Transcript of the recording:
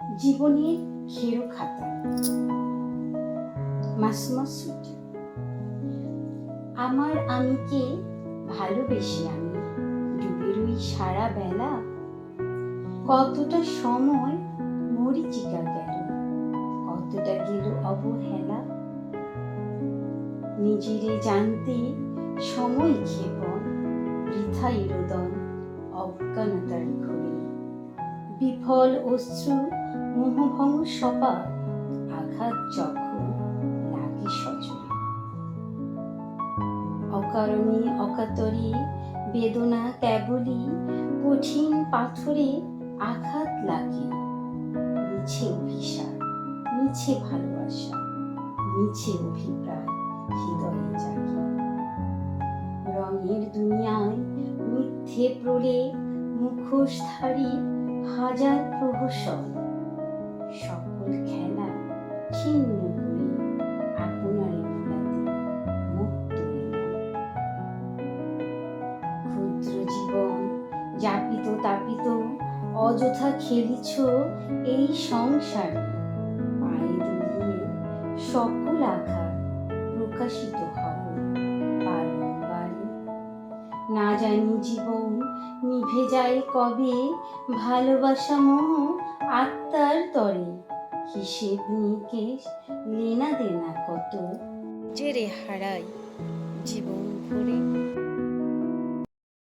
জীবনের ঘেরো খাতা মাসমাসুট আমার আমিকে ভালোবেসে আমি ডুবে রই সারা বেলা কতটা সময় মরিচিকা গেল, কতটা গেল অবহেলা। নিজেরে জানতে সময় ক্ষেপণ বৃথা রোদন অজ্ঞানতার ঘরে। বিফল অশ্রু মোহভঙ্গ সপা আঘাত যখন লাগে অকারণে, অকাতরে, বেদনা কেবলই কঠিন পাথরে আঘাত লাগে। মিছে অভিশাপ, মিছে ভালোবাসা, মিছে অভিপ্রায় হৃদয়ে জাগে। রঙের দুনিয়ায় মিথ্যে প্রলে মুখোশধারী হাজার প্রহসন ছিন্ন খেলিছ এই সংসারে সকল আঘাত প্রকাশিত না জানি জীবন নিভে যায় কবে ভালোবাসা মোহ আত্মার তরে হিসেব নিকেশ লেনা দেনা কত? জেরে হারাই।